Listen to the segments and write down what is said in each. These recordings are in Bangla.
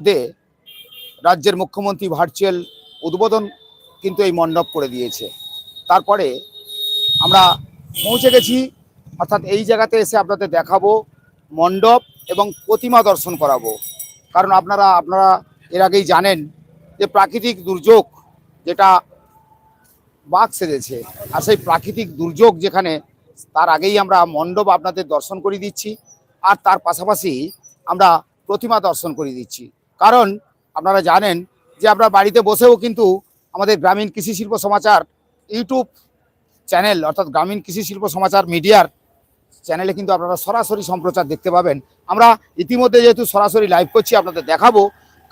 মধ্যে রাজ্যের মুখ্যমন্ত্রী ভার্চুয়াল উদ্বোধন কিন্তু এই মণ্ডপ করে দিয়েছে। তারপরে আমরা পৌঁছে গেছি, অর্থাৎ এই জায়গাতে এসে আপনাদের দেখাবো মণ্ডপ এবং প্রতিমা দর্শন করাবো। কারণ আপনারা আপনারা এর আগেই জানেন যে প্রাকৃতিক দুর্যোগ যেটা বাঘ সেজেছে, আর সেই প্রাকৃতিক দুর্যোগ যেখানে, তার আগেই আমরা মণ্ডপ আপনাদের দর্শন করে দিচ্ছি, আর তার পাশাপাশি আমরা প্রতিমা দর্শন করে দিচ্ছি। কারণ আপনারা জানেন যে আমরা বাড়িতে বসেও কিন্তু আমাদের গ্রামীণ কৃষি শিল্প সমাচার ইউটিউব চ্যানেল অর্থাৎ গ্রামীণ কৃষি শিল্প সমাচার মিডিয়ার চ্যানেলে কিন্তু আপনারা সরাসরি সম্প্রচার দেখতে পাবেন। আমরা ইতিমধ্যে যেহেতু সরাসরি লাইভ করছি, আপনাদের দেখাবো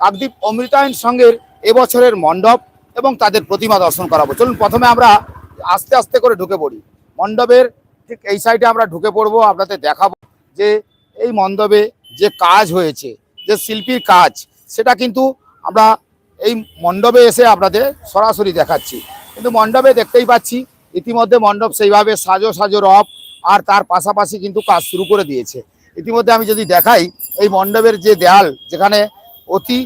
কাকদ্বীপ অমৃতায়ন সংঘের এবছরের মণ্ডপ এবং তাদের প্রতিমা দর্শন করাবো। চলুন, প্রথমে আমরা আস্তে আস্তে করে ঢুকে পড়ি। মণ্ডপের ঠিক এই সাইডে আমরা ঢুকে পড়ব, আপনাদের দেখাবো যে এই মণ্ডপে যে কাজ হয়েছে, যে শিল্পীর কাজ সেটা কিন্তু আমরা এই মণ্ডপে এসে আপনাদের সরাসরি দেখাচ্ছি। কিন্তু মণ্ডপে দেখতেই পাচ্ছি, ইতিমধ্যে মণ্ডপ সেইভাবে সাজো সাজো রব আর তার পাশাপাশি কিন্তু কাজ শুরু করে দিয়েছে। ইতিমধ্যে আমি যদি দেখাই, এই মণ্ডপের যে দেয়াল, যেখানে অতি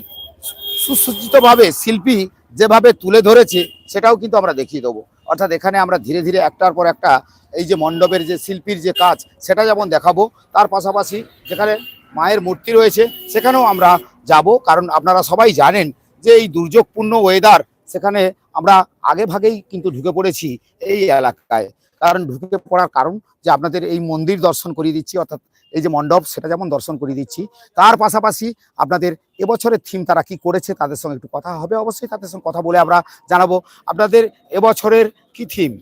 সুসজ্জিতভাবে শিল্পী যেভাবে তুলে ধরেছে, সেটাও কিন্তু আমরা দেখিয়ে দেবো। অর্থাৎ এখানে আমরা ধীরে ধীরে একটার পর একটা এই যে মণ্ডপের যে শিল্পীর যে কাজ, সেটা যেমন দেখাবো, তার পাশাপাশি যেখানে মায়ের মূর্তি রয়েছে, সেখানেও আমরা যাব, কারণ আপনারা সবাই জানেন যে এই দুর্যোগপূর্ণ ওয়েদার সেখানে আমরা আগে ভাগেই কিন্তু ঢুকে পড়েছি এই এলাকায়। কারণ ঢুকে পড়ার কারণ যে আপনাদের এই মন্দির দর্শন করিয়ে দিচ্ছি, অর্থাৎ এই যে মণ্ডপ সেটা যেমন দর্শন করিয়ে দিচ্ছি, তার পাশাপাশি আপনাদের এবছরের থিম তারা কি করেছে তাদের সঙ্গে একটু কথা হবে, অবশ্যই তাদের সঙ্গে কথা বলে আমরা জানাব। আপনাদের এবছরের কি থিম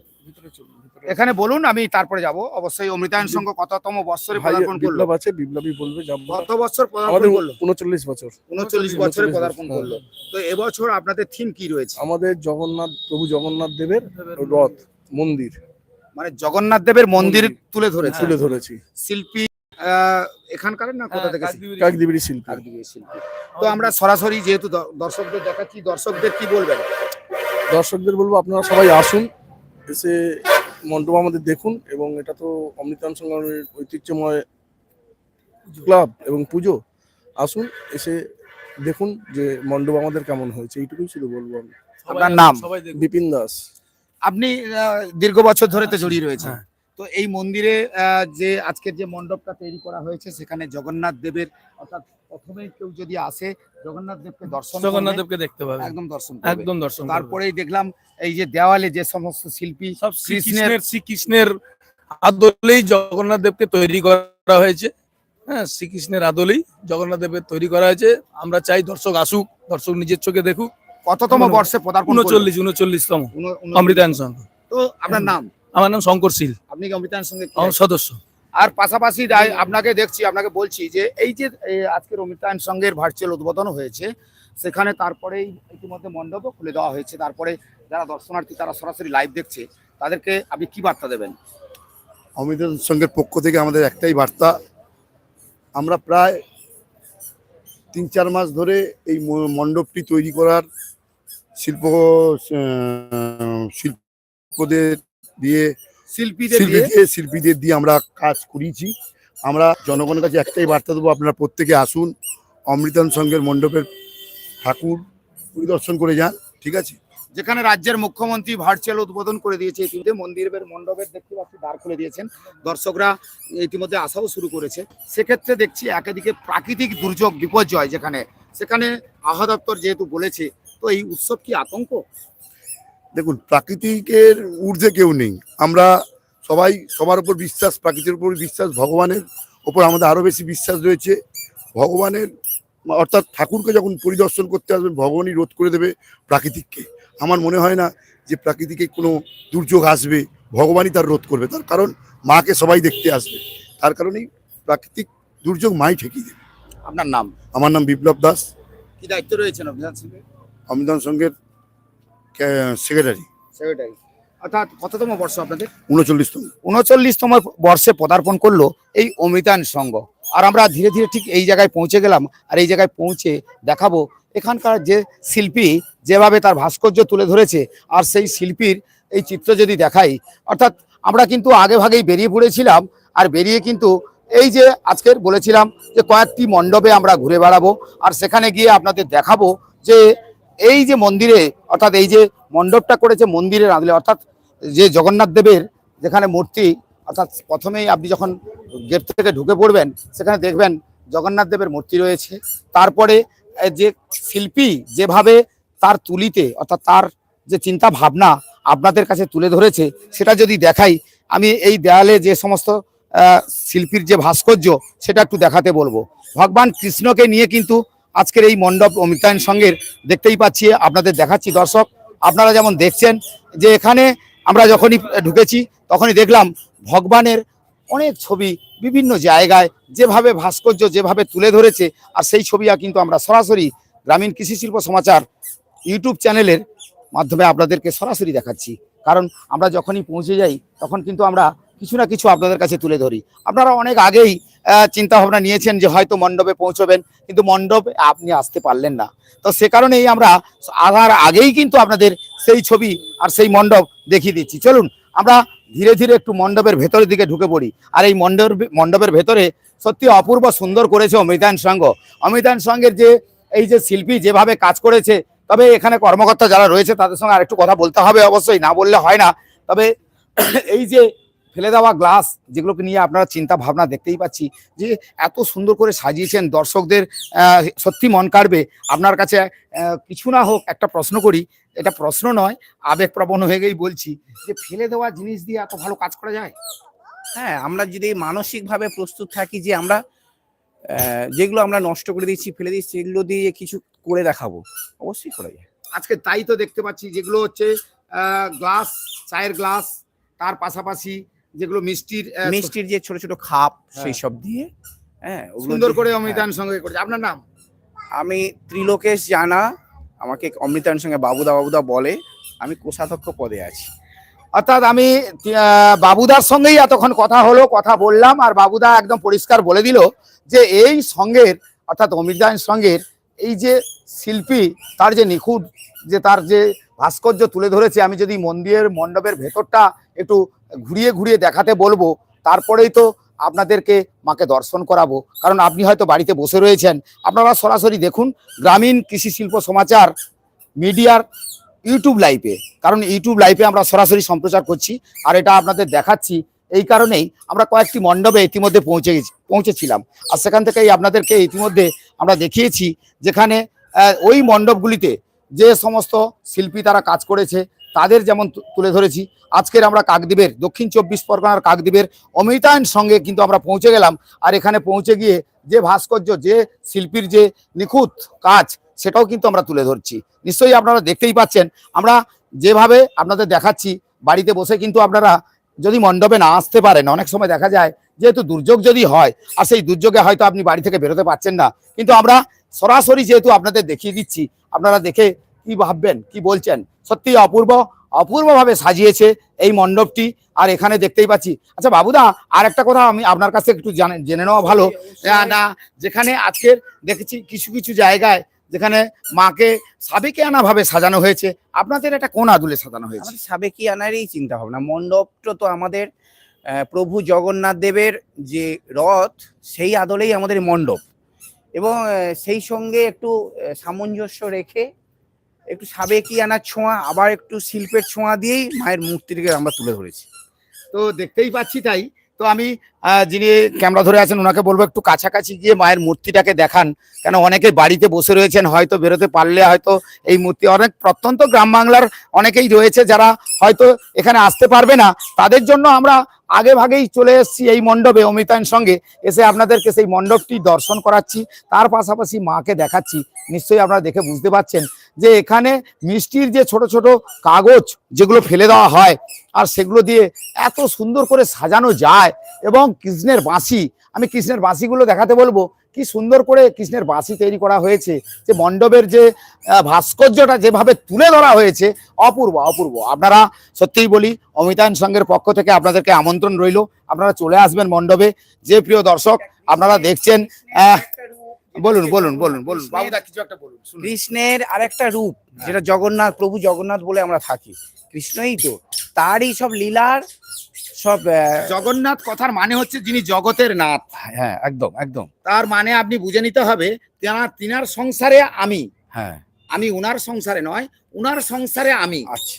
এখানে বলুন আমি তারপরে যাব। অবশ্যই অমৃতায়ন সংঘ কততম বৎসরে ভাই পদার্পণ করল? আছে বিপ্লবী বলবে যাব কত বছর পদার্পণ করল? উনচল্লিশ বছর। উনচল্লিশ বছরে 39 পদার্পণ করল। তো এবছর আপনাদের থিম কি রয়েছে? আমাদের জগন্নাথ প্রভু জগন্নাথ দেবের রথ মন্দির। মানে জগন্নাথ দেবের মন্দির। তুলে ধরেছে। তুলে ধরেছি। শিল্পী এখানকার না কোথা থেকে কাকদিবিড়ি শিল্পী। কাকদ্বীপের শিল্পী। তো আমরা সরাসরি যেহেতু দ- দর্শকদের দেখাচ্ছি দর্শকদের কি বলবেন? দর্শকদের বলব আপনারা সবাই আসুন এসে মণ্ডপ আমাদের দেখুন এবং এটা তো অমৃতান সংগ্রামের ঐতিহ্যময় ক্লাব এবং পুজো। আসুন এসে দেখুন যে মণ্ডপ আমাদের কেমন হয়েছে। এইটুকুই শুধু বলব আমি। আপনার নাম? বিপিন দাস। আপনি দীর্ঘ বছর ধরে তো জড়িয়ে রয়েছেন। হ্যাঁ। তো এই মন্দিরে যে আজকের যে মণ্ডপটা তৈরি করা হয়েছে সেখানে জগন্নাথ দেবের অর্থাৎ প্রথমে কেউ যদি আসে জগন্নাথ দেবকে দর্শন জগন্নাথ দেবকে দেখতে পাবে একদম দর্শন একদম দর্শন তারপরেই দেখলাম এই যে দেওয়ালে যে সমস্ত শিল্পী সব কৃষ্ণের- শ্রীকৃষ্ণের আদলেই জগন্নাথ দেবকে তৈরি করা হয়েছে। হ্যাঁ শ্রীকৃষ্ণের আদলেই জগন্নাথ দেবের তৈরি করা হয়েছে। আমরা চাই দর্শক আসুক দর্শক নিজের চোখে দেখুক। কততম বর্ষে পদার্পণ উনচল্লিশ উনচল্লিশতম। উন- উন- অমৃতায়ন সংঘ তো আপনার নাম? আমার নাম শঙ্কর শীল। আপনি কি অমৃতায়ন সঙ্গে সদস্য। আর পাশাপাশি আপনাকে দেখছি আপনাকে বলছি যে এই যে এ, আজকের অমৃতায়ন সংঘের ভার্চুয়াল উদ্বোধন হয়েছে সেখানে তারপরেই ইতিমধ্যে মণ্ডপও খুলে দেওয়া হয়েছে। তারপরে যারা দর্শনার্থী তারা সরাসরি লাইভ দেখছে। তাদেরকে আপনি কি বার্তা দেবেন? অমৃত সংঘের পক্ষ থেকে আমাদের একটাই বার্তা। আমরা প্রায় তিন চার মাস ধরে এই মণ্ডপটি তৈরি করার শিল্প শিল্পদের দিয়ে শিল্পীদের শিল্পী দিয়ে। শিল্পীদের দিয়ে আমরা কাজ করিয়েছি। আমরা জনগণের কাছে একটাই বার্তা দেবো আপনারা প্রত্যেকে আসুন অমৃতান সংঘের মণ্ডপের ঠাকুর পরিদর্শন করে যান ঠিক আছে? যেখানে রাজ্যের মুখ্যমন্ত্রী ভার্চুয়াল উদ্বোধন করে দিয়েছে ইতিমধ্যে মন্দিরের মণ্ডপের দেখতে পাচ্ছি দ্বার খুলে দিয়েছেন। দর্শকরা ইতিমধ্যে আসাও শুরু করেছে। সেক্ষেত্রে দেখছি একাদিকে প্রাকৃতিক দুর্যোগ বিপর্যয় যেখানে সেখানে আহা দপ্তর যেহেতু বলেছে তো এই উৎসব কি আতঙ্ক? দেখুন প্রাকৃতিকের ঊর্ধ্বে কেউ নেই। আমরা সবাই সবার উপর বিশ্বাস প্রাকৃতির উপর বিশ্বাস ভগবানের ওপর আমাদের আরও বেশি বিশ্বাস রয়েছে। ভগবানের অর্থাৎ ঠাকুরকে যখন পরিদর্শন করতে আসবেন ভগবানই রোধ করে দেবে প্রাকৃতিককে। আমার মনে হয় না যে প্রাকৃতিকে কোনো দুর্যোগ আসবে ভগবানই তার রোধ করবে। তার কারণ মাকে সবাই দেখতে আসবে। তার কারণেই প্রাকৃতিক দুর্যোগ মাই ঠেকিয়ে দেবে। আপনার নাম? আমার নাম বিপ্লব দাস। কি দায়িত্ব রয়েছেন অভিযান সিংহের? অমিতান সংঘের সেক্রেটারি সেক্রেটারি অর্থাৎ কততম বর্ষ আপনাদের? উনচল্লিশতম। উনচল্লিশতম বর্ষে পদার্পণ করল এই অমৃতায়ন সংঘ আর আমরা ধীরে ধীরে ঠিক এই জায়গায় পৌঁছে গেলাম আর এই জায়গায় পৌঁছে দেখাবো এখানকার যে শিল্পী যেভাবে তার ভাস্কর্য তুলে ধরেছে আর সেই শিল্পীর এই চিত্র যদি দেখাই অর্থাৎ আমরা কিন্তু আগে ভাগেই বেরিয়ে পড়েছিলাম আর বেরিয়ে কিন্তু এই যে আজকের বলেছিলাম যে কয়েকটি মণ্ডপে আমরা ঘুরে বেড়াবো আর সেখানে গিয়ে আপনাদের দেখাবো যে এই যে মন্দিরে, অর্থাৎ এই যে মণ্ডপটা করেছে মন্দিরের আদলে অর্থাৎ যে জগন্নাথ দেবের যেখানে মূর্তি, অর্থাৎ প্রথমেই আপনি যখন গেট থেকে ঢুকে পড়বেন, সেখানে দেখবেন জগন্নাথ দেবের মূর্তি রয়েছে। তারপরে যে শিল্পী যেভাবে তার তুলিতে, অর্থাৎ তার যে চিন্তা ভাবনা আপনাদের কাছে তুলে ধরেছে, সেটা যদি দেখাই, আমি এই দেয়ালে যে সমস্ত শিল্পীর যে ভাস্কর্য, সেটা একটু দেখাতে বলব। ভগবান কৃষ্ণকে নিয়ে কিন্তু আজকের এই মণ্ডপ অমিতায়ন সঙ্গের দেখতেই পাচ্ছি, আপনাদের দেখাচ্ছি দর্শক। আপনারা যেমন দেখছেন যে এখানে আমরা যখনই ঢুকেছি, তখনই দেখলাম ভগবানের অনেক ছবি বিভিন্ন জায়গায়, যেভাবে ভাস্কর্য যেভাবে তুলে ধরেছে, আর সেই ছবি কিন্তু আমরা সরাসরি গ্রামীণ কৃষি শিল্প সমাচার ইউটিউব চ্যানেলের মাধ্যমে আপনাদেরকে সরাসরি দেখাচ্ছি। কারণ আমরা যখনই পৌঁছে যাই, তখন কিন্তু আমরা কিছু না কিছু আপনাদের কাছে তুলে ধরি। আপনারা অনেক আগেই চিন্তা ভাবনা নিয়েছেন যে হয়তো মণ্ডপে পৌঁছবেন, কিন্তু মণ্ডপে আপনি আসতে পারলেন না। তো সে কারণেই আমরা আসার আগেই কিন্তু আপনাদের সেই ছবি আর সেই মণ্ডপ দেখিয়ে দিচ্ছি। চলুন, আমরা ধীরে ধীরে একটু মণ্ডপের ভেতরের দিকে ঢুকে পড়ি। আর এই মণ্ডপ, মণ্ডপের ভেতরে সত্যি অপূর্ব সুন্দর করেছে অমৃতায়ন সংঘ অমৃতায়ন সংঘের যে, এই যে শিল্পী যেভাবে কাজ করেছে, তবে এখানে কর্মকর্তা যারা রয়েছে তাদের সঙ্গে আরেকটু কথা বলতে হবে অবশ্যই, না বললে হয় না। তবে এই যে ফেলে দেওয়া গ্লাস যেগুলোকে নিয়ে আপনারা চিন্তা ভাবনা দেখতেই পাচ্ছি যে এত সুন্দর করে সাজিয়েছেন দর্শকদের সত্যি মন কাড়বে। আপনার কাছে কিছু না হোক একটা প্রশ্ন করি। এটা প্রশ্ন নয় আবেগপ্রবণ হয়ে গেই বলছি যে ফেলে দেওয়া জিনিস দিয়ে এত ভালো কাজ করা যায়? হ্যাঁ আমরা যদি মানসিকভাবে প্রস্তুত থাকি যে আমরা যেগুলো আমরা নষ্ট করে দিচ্ছি ফেলে দিচ্ছি সেগুলো দিয়ে কিছু করে দেখাবো অবশ্যই করা যায়। আজকে তাই তো দেখতে পাচ্ছি যেগুলো হচ্ছে গ্লাস চায়ের গ্লাস তার পাশাপাশি যেগুলো মিষ্টির মিষ্টির যে ছোট ছোট খাপ হ্যাঁ। সেই সব দিয়ে হ্যাঁ সুন্দর করে হ্যাঁ। অমিতান সঙ্গে করেছে আপনার নাম আমি ত্রিলোকেশ জানা আমাকে অমৃতার সঙ্গে বাবুদা বাবুদা বলে আমি কোষাধ্যক্ষ পদে আছি অর্থাৎ আমি বাবুদার সঙ্গেই এতক্ষণ কথা হলো কথা বললাম আর বাবুদা একদম পরিষ্কার বলে দিল যে এই সঙ্গের অর্থাৎ অমিতায়ন সঙ্গের এই যে শিল্পী তার যে নিখুঁত যে তার যে ভাস্কর্য তুলে ধরেছে আমি যদি মন্দিরের মণ্ডপের ভেতরটা একটু ঘুরিয়ে ঘুরিয়ে দেখাতে বলব, তারপরেই তো আপনাদেরকে মাকে দর্শন করাবো। কারণ আপনি হয়তো বাড়িতে বসে রয়েছেন। আপনারা সরাসরি দেখুন গ্রামীণ কৃষি শিল্প সমাচার মিডিয়ার ইউটিউব লাইভে। কারণ ইউটিউব লাইভে আমরা সরাসরি সম্প্রচার করছি আর এটা আপনাদের দেখাচ্ছি। এই কারণেই আমরা কয়েকটি মণ্ডপে ইতিমধ্যে পৌঁছে গেছি, পৌঁছেছিলাম। আর সেখান থেকেই আপনাদেরকে ইতিমধ্যে আমরা দেখিয়েছি যেখানে ওই মণ্ডপগুলিতে যে সমস্ত শিল্পী তারা কাজ করেছে তাদের যেমন তুলে ধরেছি, আজকের আমরা কাকদ্বীপের, দক্ষিণ চব্বিশ পরগনার কাকদ্বীপের অমিতায়ন সঙ্গে কিন্তু আমরা পৌঁছে গেলাম। আর এখানে পৌঁছে গিয়ে যে ভাস্কর্য, যে শিল্পীর যে নিখুঁত কাজ, সেটাও কিন্তু আমরা তুলে ধরছি। নিশ্চয়ই আপনারা দেখতেই পাচ্ছেন, আমরা যেভাবে আপনাদের দেখাচ্ছি, বাড়িতে বসে কিন্তু আপনারা যদি মণ্ডপে না আসতে পারেন, অনেক সময় দেখা যায়, যেহেতু দুর্যোগ যদি হয়, আর সেই দুর্যোগে হয়তো আপনি বাড়ি থেকে বেরোতে পারছেন না। কিন্তু আমরা সরাসরি যেহেতু আপনাদের দেখিয়ে দিচ্ছি, আপনারা দেখে কি ভাববেন কি বলছেন? সত্যি অপূর্ব অপূর্বভাবে সাজিয়েছে এই মণ্ডপটি আর এখানে দেখতেই পাচ্ছি। আচ্ছা বাবুদা আর একটা কথা আমি আপনার কাছে একটু জানে- নেওয়া ভালো। না, যেখানে আজকের দেখেছি কিছু কিছু জায়গায় যেখানে মাকে সাবেকে আনা ভাবে সাজানো হয়েছে আপনাদের এটা কোন আদুলে সাজানো হয়েছে? সাবেকি আনারই চিন্তা ভাবনা। মণ্ডপটা তো আমাদের প্রভু জগন্নাথ দেবের যে রথ সেই আদলেই আমাদের মণ্ডপ। এবং সেই সঙ্গে একটু সামঞ্জস্য রেখে একটু সাবেকি আনার ছোঁয়া, আবার একটু শিল্পের ছোঁয়া দিয়েই মায়ের মূর্তিটিকে আমরা তুলে ধরেছি। তো দেখতেই পাচ্ছি তাই। তো আমি যিনি ক্যামেরা ধরে আছেন, ওনাকে বলব একটু কাছাকাছি গিয়ে মায়ের মূর্তিটাকে দেখান। কেন অনেকে বাড়িতে বসে রয়েছেন, হয়তো বেরোতে পারলে হয়তো এই মূর্তি অনেক প্রত্যন্ত গ্রাম বাংলার অনেকেই রয়েছে যারা হয়তো এখানে আসতে পারবে না। তাদের জন্য আমরা আগে ভাগেই চলে এসেছি এই মণ্ডপে অমিতায়ন সঙ্গে। এসে আপনাদেরকে সেই মণ্ডপটি দর্শন করাচ্ছি। তার পাশাপাশি মাকে দেখাচ্ছি। নিশ্চয়ই আপনারা দেখে বুঝতে পারছেন যে এখানে মিষ্টির যে ছোট ছোট কাগজ যেগুলো ফেলে দেওয়া হয়, আর সেগুলো দিয়ে এত সুন্দর করে সাজানো যায় এবং কৃষ্ণের বাঁশি, আমি কৃষ্ণের বাঁশিগুলো দেখাতে বলব। কি সুন্দর করে কৃষ্ণের বাঁশি তৈরি করা হয়েছে, যে মণ্ডপের যে ভাস্কর্যটা যেভাবে তুলে ধরা হয়েছে, অপূর্ব অপূর্ব। আপনারা সত্যিই বলি অমিতায়ন সংঘের পক্ষ থেকে আপনাদেরকে আমন্ত্রণ রইল। আপনারা চলে আসবেন মণ্ডপে। যে প্রিয় দর্শক, আপনারা দেখছেন বলুন বলুন বলুন বলুন বাবুদা কিছু একটা বলুন। কৃষ্ণের আরেকটা রূপ যেটা জগন্নাথ প্রভু জগন্নাথ বলে আমরা থাকি। কৃষ্ণই তো তারই সব লীলার সব জগন্নাথ কথার মানে হচ্ছে যিনি জগতের নাথ। হ্যাঁ একদম একদম। তার মানে আপনি বুঝে নিতে হবে তিনার সংসারে আমি। হ্যাঁ। আমি উনার সংসারে নয় উনার সংসারে আমি। আচ্ছা।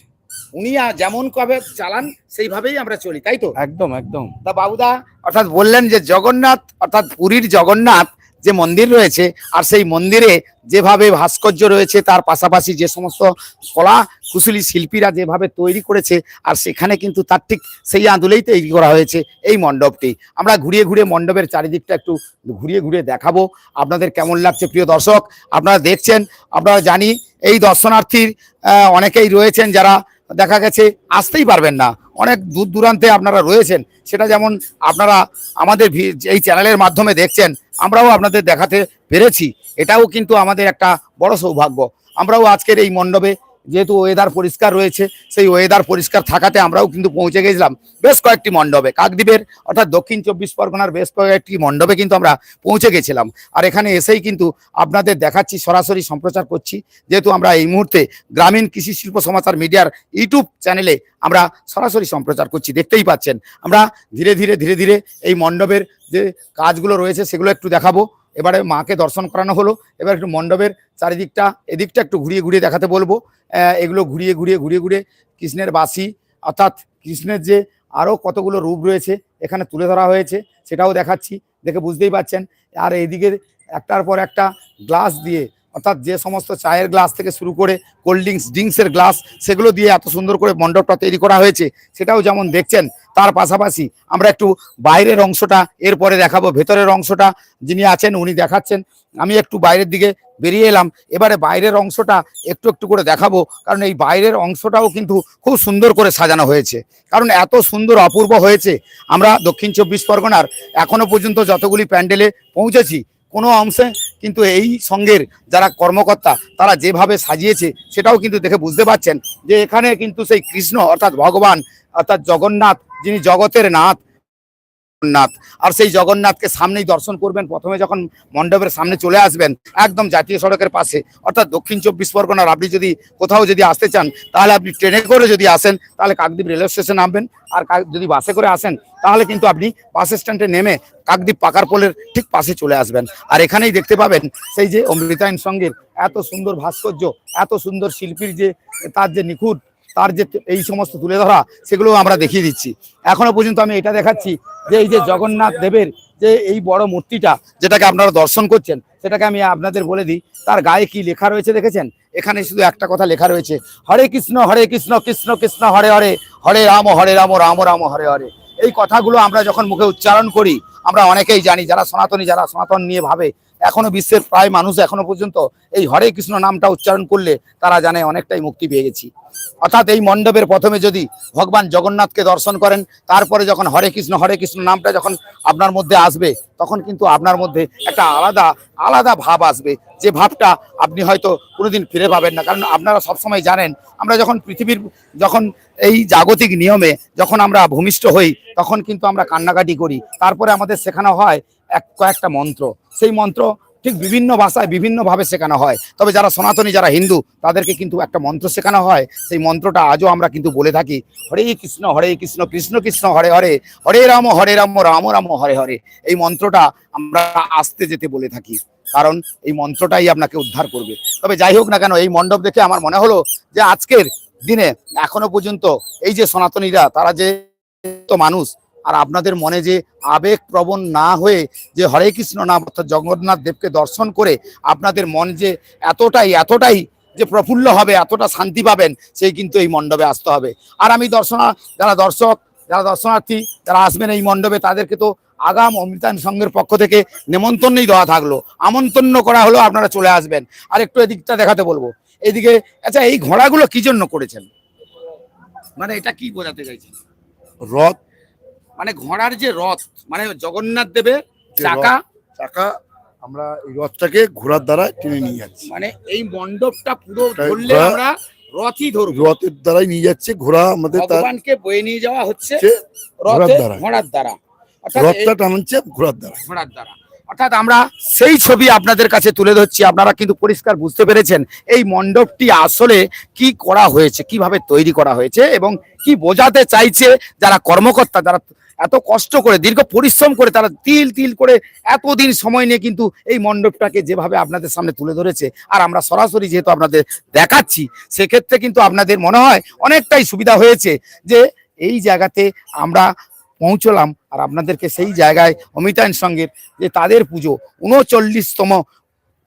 উনি যেমন কবে চালান সেইভাবেই আমরা চলি তাই তো? একদম একদম। তা বাবুদা অর্থাৎ বললেন যে জগন্নাথ অর্থাৎ পুরীর জগন্নাথ যে মন্দির রয়েছে আর সেই মন্দিরে যেভাবে ভাস্কর্য রয়েছে, তার পাশাপাশি যে সমস্ত কলা কুশলী শিল্পীরা যেভাবে তৈরি করেছে আর সেখানে কিন্তু তার ঠিক সেই আদলেই তৈরি করা হয়েছে এই মণ্ডপটি। আমরা ঘুরিয়ে ঘুরিয়ে মণ্ডপের চারিদিকটা একটু ঘুরিয়ে ঘুরিয়ে দেখাবো। আপনাদের কেমন লাগছে প্রিয় দর্শক? আপনারা দেখছেন, আপনারা জানি এই দর্শনার্থীর অনেকেই রয়েছেন যারা দেখা গেছে আসতেই পারবেন না। অনেক দূর দূরান্তে আপনারা রয়েছেন। সেটা যেমন আপনারা আমাদের এই চ্যানেলের মাধ্যমে দেখছেন আমরাও আপনাদের দেখাতে পেরেছি। এটাও কিন্তু আমাদের একটা বড় সৌভাগ্য। আমরাও আজকের এই মণ্ডপে যেহেতু ওয়েদার পরিষ্কার রয়েছে, সেই ওয়েদার পরিষ্কার থাকাতে আমরাও কিন্তু পৌঁছে গেছিলাম বেশ কয়েকটি মণ্ডপে। কাকদ্বীপের অর্থাৎ দক্ষিণ চব্বিশ পরগনার বেশ কয়েকটি মণ্ডপে কিন্তু আমরা পৌঁছে গেছিলাম। আর এখানে এসেই কিন্তু আপনাদের দেখাচ্ছি, সরাসরি সম্প্রচার করছি। যেহেতু আমরা এই মুহূর্তে গ্রামীণ কৃষি শিল্প সমাচার মিডিয়ার ইউটিউব চ্যানেলে আমরা সরাসরি সম্প্রচার করছি, দেখতেই পাচ্ছেন। আমরা ধীরে ধীরে ধীরে ধীরে এই মণ্ডপের যে কাজগুলো রয়েছে, সেগুলো একটু দেখাবো। এবারে মাকে দর্শন করানো হলো। এবার একটু মণ্ডপের চারিদিকটা, এদিকটা একটু ঘুরিয়ে ঘুরিয়ে দেখাতে বলব। এগুলো ঘুরিয়ে ঘুরিয়ে ঘুরিয়ে ঘুরে কৃষ্ণের বাসি অর্থাৎ কৃষ্ণের যে আরও কতগুলো রূপ রয়েছে এখানে তুলে ধরা হয়েছে, সেটাও দেখাচ্ছি। দেখে বুঝতেই পাচ্ছেন আর এইদিকে একটার পর একটা গ্লাস দিয়ে অর্থাৎ যে সমস্ত চায়ের গ্লাস থেকে শুরু করে কোল্ড ড্রিঙ্কস, ড্রিঙ্কসের গ্লাস, সেগুলো দিয়ে এত সুন্দর করে মণ্ডপটা তৈরি করা হয়েছে, সেটাও যেমন দেখছেন, তার পাশাপাশি আমরা একটু বাইরের অংশটা এরপরে দেখাবো, ভেতরের অংশটা যিনি আছেন উনি দেখাচ্ছেন। আমি একটু বাইরের দিকে বেরিয়ে এলাম, এবারে বাইরের অংশটা একটু একটু করে দেখাবো, কারণ এই বাইরের অংশটাও কিন্তু খুব সুন্দর করে সাজানো হয়েছে। কারণ এত সুন্দর অপূর্ব হয়েছে, আমরা দক্ষিণ চব্বিশ পরগনার এখনও পর্যন্ত যতগুলি প্যান্ডেলে পৌঁছেছি, কোনো অংশে কিন্তু এই সঙ্গের যারা কর্মকর্তা, তারা যেভাবে সাজিয়েছে, সেটাও কিন্তু দেখে বুঝতে পারছেন যে এখানে কিন্তু সেই কৃষ্ণ, অর্থাৎ ভগবান, অর্থাৎ জগন্নাথ, যিনি জগতের নাথ জগন্নাথ। আর সেই জগন্নাথকে সামনেই দর্শন করবেন। প্রথমে যখন মণ্ডপের সামনে চলে আসবেন, একদম জাতীয় সড়কের পাশে, অর্থাৎ দক্ষিণ চব্বিশ পরগনার আপনি যদি কোথাও যদি আসতে চান, তাহলে আপনি ট্রেনে করে যদি আসেন, তাহলে কাকদ্বীপ রেলওয়ে স্টেশন নামবেন। আর যদি বাসে করে আসেন, তাহলে কিন্তু আপনি বাস স্ট্যান্ডে নেমে কাকদ্বীপ পাকার পোলের ঠিক পাশে চলে আসবেন। আর এখানেই দেখতে পাবেন সেই যে অমৃতায়ন সঙ্গের এত সুন্দর ভাস্কর্য, এত সুন্দর শিল্পীর যে, তার যে নিখুঁত তার যে এই সমস্ত তুলে ধরা সেগুলো আমরা দেখিয়ে দিচ্ছি। এখনও পর্যন্ত আমি এটা দেখাচ্ছি যে এই যে জগন্নাথ দেবের যে এই বড় মূর্তিটা, যেটাকে আপনারা দর্শন করছেন, সেটাকে আমি আপনাদের বলে দিই। তার গায়ে কি লেখা রয়েছে দেখেছেন? এখানে শুধু একটা কথা লেখা রয়েছে, হরে কৃষ্ণ হরে কৃষ্ণ কৃষ্ণ কৃষ্ণ, হরে হরে হরে রাম হরে রাম রাম রাম, হরে হরে। এই কথাগুলো আমরা যখন মুখে উচ্চারণ করি, আমরা অনেকেই জানি, যারা সনাতনী, যারা সনাতন নিয়ে ভাবে এখনও বিশ্বের প্রায় মানুষ এখনও পর্যন্ত এই হরে কৃষ্ণ নামটা উচ্চারণ করলে তারা জানে অনেকটাই মুক্তি পেয়ে গেছি। অর্থাৎ এই মণ্ডপের প্রথমে যদি ভগবান জগন্নাথকে দর্শন করেন, তারপরে যখন হরে কৃষ্ণ হরে কৃষ্ণ নামটা যখন আপনার মধ্যে আসবে, তখন কিন্তু আপনার মধ্যে একটা আলাদা আলাদা ভাব আসবে। যে ভাবটা আপনি হয়তো কোনোদিন ফিরে পাবেন না। কারণ আপনারা সবসময় জানেন, আমরা যখন পৃথিবীর, যখন এই জাগতিক নিয়মে যখন আমরা ভূমিষ্ঠ হই, তখন কিন্তু আমরা কান্নাকাটি করি। তারপরে আমাদের শেখানো হয় এক কয়েকটা মন্ত্র। সেই মন্ত্র ঠিক বিভিন্ন ভাষায় বিভিন্নভাবে শেখানো হয়। তবে যারা সনাতনী, যারা হিন্দু, তাদেরকে কিন্তু একটা মন্ত্র শেখানো হয়। সেই মন্ত্রটা আজও আমরা কিন্তু বলে থাকি, হরে কৃষ্ণ হরে কৃষ্ণ কৃষ্ণ কৃষ্ণ, হরে হরে হরে রাম হরে রাম রাম রাম, হরে হরে। এই মন্ত্রটা আমরা আসতে যেতে বলে থাকি, কারণ এই মন্ত্রটাই আপনাকে উদ্ধার করবে। তবে যাই হোক না কেন, এই মণ্ডপ দেখে আমার মনে হলো যে আজকের দিনে এখনও পর্যন্ত এই যে সনাতনীরা, তারা যে মানুষ আর আপনাদের মনে যে আবেগ প্রবণ না হয়ে যে হরে কৃষ্ণ নাম অর্থাৎ জগন্নাথ দেবকে দর্শন করে আপনাদের মন যে এতটাই এতটাই যে প্রফুল্ল হবে, এতটা শান্তি পাবেন, সেই কিন্তু এই মণ্ডপে আসতে হবে। আর আমি দর্শনা, যারা দর্শক, যারা দর্শনার্থী, যারা আসবেন এই মণ্ডপে, তাদেরকে তো আগাম অমৃতায়ন সংঘের পক্ষ থেকে নেমন্তন্নই দেওয়া থাকল। আমন্ত্রণ করা হলো, আপনারা চলে আসবেন। আর একটু এদিকটা দেখাতে বলব। এদিকে আচ্ছা এই ঘোড়াগুলো কি জন্য করেছেন? মানে এটা কি বোঝাতে চাইছেন? রথ মানে ঘোড়ার যে রথ মানে জগন্নাথ দেবের চাকা চাকা আমরা এই রথটাকে ঘোড়ার দ্বারা টেনে নিয়ে যাচ্ছি। মানে এই মণ্ডপটা পুরো ধরলে আমরা রথই ধরব। রথের দ্বারাই নিয়ে যাচ্ছে ঘোড়া আমাদের ভগবানকে বয়ে নিয়ে যাওয়া হচ্ছে রথের ঘোড়ার দ্বারা। ঘোড়ার দ্বারা। রথটা টানছে ঘোড়ার দ্বারা ঘোড়ার দ্বারা। অর্থাৎ আমরা সেই ছবি আপনাদের কাছে তুলে ধরছি, আপনারা কিন্তু পরিষ্কার বুঝতে পেরেছেন এই মণ্ডপটি আসলে কি করা হয়েছে, কীভাবে তৈরি করা হয়েছে এবং কি বোঝাতে চাইছে যারা কর্মকর্তা, যারা এত কষ্ট করে, দীর্ঘ পরিশ্রম করে তারা তিল তিল করে এতদিন সময় নিয়ে কিন্তু এই মণ্ডপটাকে যেভাবে আপনাদের সামনে তুলে ধরেছে, আর আমরা সরাসরি যেহেতু আপনাদের দেখাচ্ছি, সেক্ষেত্রে কিন্তু আপনাদের মনে হয় অনেকটাই সুবিধা হয়েছে যে এই জায়গাতে আমরা পৌঁছলাম আর আপনাদেরকে সেই জায়গায় অমিতায়ন সঙ্গের যে তাদের পুজো, উনচল্লিশতম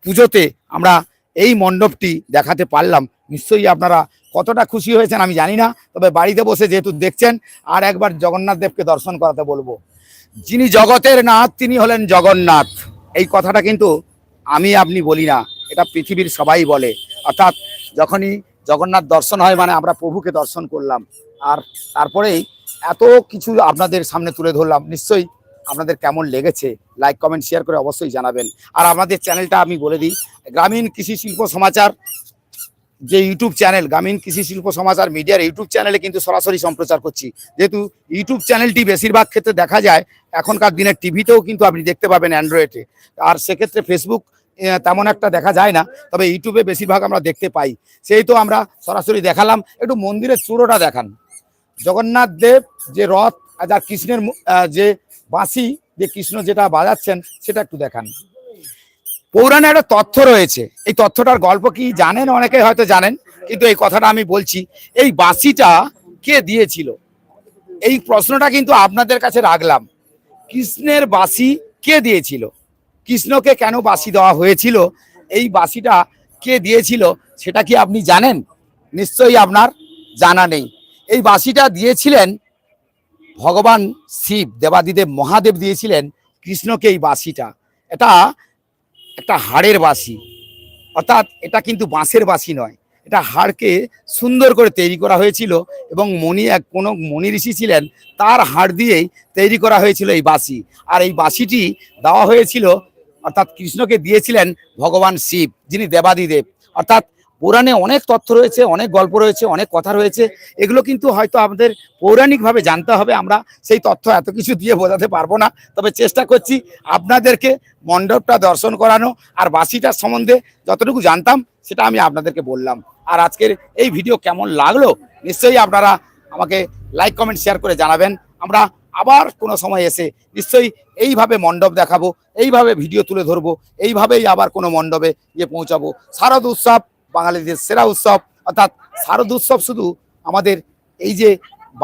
পুজোতে আমরা এই মণ্ডপটি দেখাতে পারলাম। নিশ্চয়ই আপনারা কতটা খুশি হয়েছেন আমি জানি না, তবে বাড়িতে বসে যেহেতু দেখছেন, আর একবার জগন্নাথ দেবকে দর্শন করাতে বলব। যিনি জগতের নাথ, তিনি হলেন জগন্নাথ। এই কথাটা কিন্তু আমি, আপনি বলি না, এটা পৃথিবীর সবাই বলে। অর্থাৎ যখনই জগন্নাথ দর্শন হয় মানে আমরা প্রভুকে দর্শন করলাম। আর তারপরেই এত কিছু আপনাদের সামনে তুলে ধরলাম। নিশ্চয়ই আপনাদের কেমন লেগেছে? লাইক কমেন্ট শেয়ার করে অবশ্যই জানাবেন। আর আমাদের চ্যানেলটা আমি বলে দিই, গ্রামীণ কৃষি শিল্প সমাচার যে ইউটিউব চ্যানেল গ্রামীণ কৃষি শিল্প সমাচার মিডিয়ার ইউটিউব চ্যানেলে কিন্তু সরাসরি সম্প্রচার করছি। যেহেতু ইউটিউব চ্যানেলটি বেশিরভাগ ক্ষেত্রে দেখা যায়, এখনকার দিনে টিভিতেও কিন্তু আপনি দেখতে পাবেন অ্যান্ড্রয়েডে আর সেক্ষেত্রে ফেসবুক তেমন একটা দেখা যায় না, তবে ইউটিউবে বেশিরভাগ আমরা দেখতে পাই। সেই তো আমরা সরাসরি দেখালাম, একটু মন্দিরের চূড়োটা দেখান। জগন্নাথ দেব যে রথ যার কৃষ্ণের যে বাঁশি যে কৃষ্ণ যেটা বাজাচ্ছেন, সেটা একটু দেখান। পৌরাণে একটা তথ্য রয়েছে। এই তথ্যটার গল্প কি জানেন? অনেকে হয়তো জানেন, কিন্তু এই কথাটা আমি বলছি, এই বাঁশিটা কে দিয়েছিল? এই প্রশ্নটা কিন্তু আপনাদের কাছে রাখলাম। কৃষ্ণের বাঁশি কে দিয়েছিল? কৃষ্ণকে কেন বাঁশি দেওয়া হয়েছিল? এই বাঁশিটা কে দিয়েছিল, সেটা কি আপনি জানেন? নিশ্চয়ই আপনার জানা নেই। এই বাঁশিটা দিয়েছিলেন ভগবান শিব, দেবাদিদেব, মহাদেব দিয়েছিলেন কৃষ্ণকে এই বাঁশিটা এটা একটা হাড়ের বাঁশি অর্থাৎ এটা কিন্তু বাঁশের বাঁশি নয়। এটা হাড়কে সুন্দর করে তৈরি করা হয়েছিল এবং মণি এক, কোনো মণি ঋষি ছিলেন, তার হাড় দিয়েই তৈরি করা হয়েছিল এই বাঁশি আর এই বাঁশিটি দেওয়া হয়েছিল, অর্থাৎ কৃষ্ণকে দিয়েছিলেন ভগবান শিব, যিনি দেবাদিদেব। অর্থাৎ পুরাণে অনেক তথ্য রয়েছে, অনেক গল্প রয়েছে, অনেক কথা রয়েছে। এগুলো কিন্তু হয়তো আমাদের পৌরাণিকভাবে জানতে হবে, আমরা সেই তথ্য এত কিছু দিয়ে বোঝাতে পারব না। তবে চেষ্টা করছি আপনাদেরকে মণ্ডপটা দর্শন করানো আর বাসিটার সম্বন্ধে যতটুকু জানতাম সেটা আমি আপনাদেরকে বললাম। আর আজকের এই ভিডিও কেমন লাগল নিশ্চয়ই আপনারা আমাকে লাইক, কমেন্ট, শেয়ার করে জানাবেন। আমরা আবার কোনো সময় এসে নিশ্চয়ই এইভাবে মণ্ডপ দেখাবো, এইভাবে ভিডিও তুলে ধরবো, এইভাবেই আবার কোনো মণ্ডপে গিয়ে পৌঁছাবো। শারদ উৎসব বাঙালিদের সেরা উৎসব, অর্থাৎ শারদ উৎসব শুধু আমাদের এই যে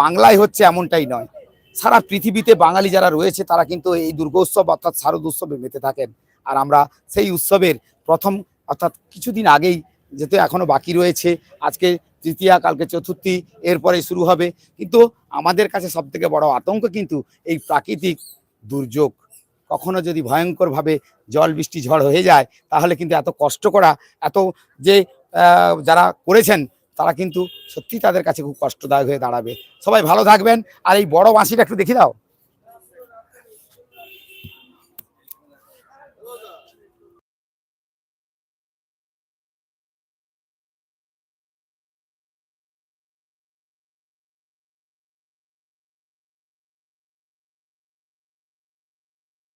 বাংলায় হচ্ছে এমনটাই নয়। সারা পৃথিবীতে বাঙালি যারা রয়েছে, তারা কিন্তু এই দুর্গোৎসব অর্থাৎ শারদ উৎসবে মেতে থাকেন। আর আমরা সেই উৎসবের প্রথম, অর্থাৎ কিছুদিন আগেই যেহেতু এখনও বাকি রয়েছে, আজকে তৃতীয়া, কালকে চতুর্থী, এরপরে শুরু হবে। কিন্তু আমাদের কাছে সব থেকে বড় আতঙ্ক কিন্তু এই প্রাকৃতিক দুর্যোগ। কখনো যদি ভয়ঙ্করভাবে জল বৃষ্টি ঝড় হয়ে যায়, তাহলে কিন্তু এত কষ্ট করা, এত যে যারা করেছেন, তারা কিন্তু সত্যি তাদের কাছে খুব কষ্টদায়ক হয়ে দাঁড়াবে। সবাই ভালো থাকবেন, আর এই বড় বাঁশিটা একটু দেখি দাও।